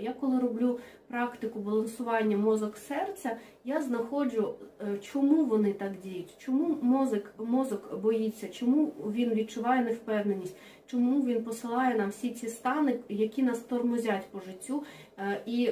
Я коли роблю практику балансування мозок серця, я знаходжу, е, чому вони так діють, чому мозок, мозок боїться, чому він відчуває невпевненість, чому він посилає нам всі ці стани, які нас тормозять по життю і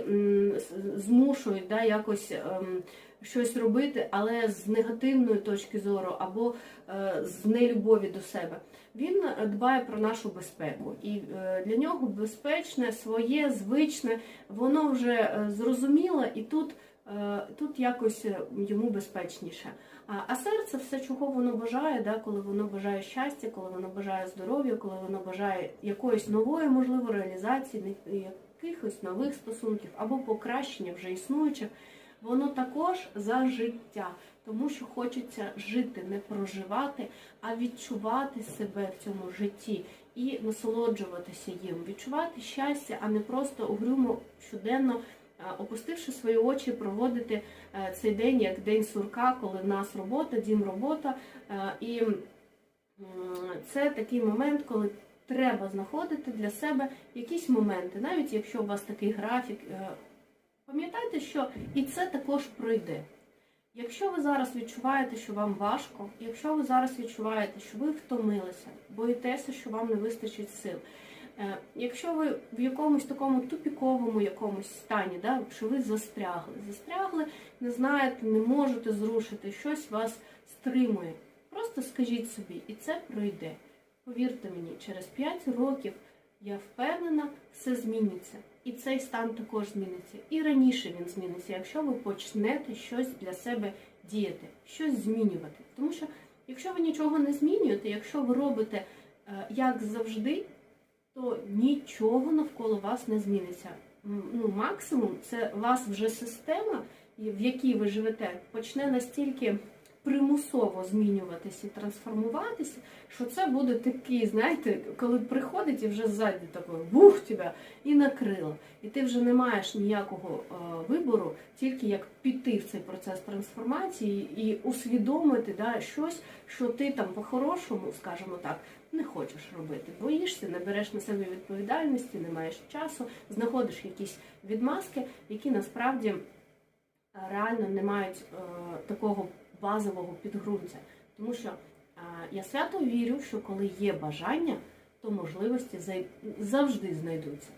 змушують да, якось ем, щось робити, але з негативної точки зору або е, з нелюбові до себе. Він е, дбає про нашу безпеку, і е, для нього безпечне, своє, звичне, воно вже е, зрозуміло, і тут, е, тут якось е, йому безпечніше. А, серце все, чого воно бажає, да, коли воно бажає щастя, коли воно бажає здоров'я, коли воно бажає якоїсь нової, можливо, реалізації, якихось нових стосунків або покращення вже існуючих, воно також за життя, тому що хочеться жити, не проживати, а відчувати себе в цьому житті і насолоджуватися їм, відчувати щастя, а не просто угрюмо щоденно. Опустивши свої очі, проводити е, цей день як день сурка, коли в нас робота, дім робота. Е, І це такий момент, коли треба знаходити для себе якісь моменти, навіть якщо у вас такий графік. е, Пам'ятайте, що і це також пройде. Якщо ви зараз відчуваєте, що вам важко, якщо ви зараз відчуваєте, що ви втомилися, боїтеся, що вам не вистачить сил, е, якщо ви в якомусь такому тупіковому якомусь стані, да, що ви застрягли, застрягли, не знаєте, не можете зрушити, щось вас стримує, просто скажіть собі, і це пройде. Повірте мені, через 5 років я впевнена, все зміниться. І цей стан також зміниться. І раніше він зміниться, якщо ви почнете щось для себе діяти, щось змінювати. Тому що якщо ви нічого не змінюєте, якщо ви робите е, як завжди, то нічого навколо вас не зміниться. Ну, максимум це вас вже система, в якій ви живете, почне настільки примусово змінюватися і трансформуватися, що це буде такий, знаєте, коли приходить і вже ззаді такий бух тебе і накрило. І ти вже не маєш ніякого е, вибору, тільки як піти в цей процес трансформації і усвідомити да, щось, що ти там по-хорошому, скажімо так, не хочеш робити. Боїшся, не береш на себе відповідальності, не маєш часу, знаходиш якісь відмазки, які насправді е, реально не мають е, такого базового підґрунтя. Тому що е, я свято вірю, що коли є бажання, то можливості завжди знайдуться.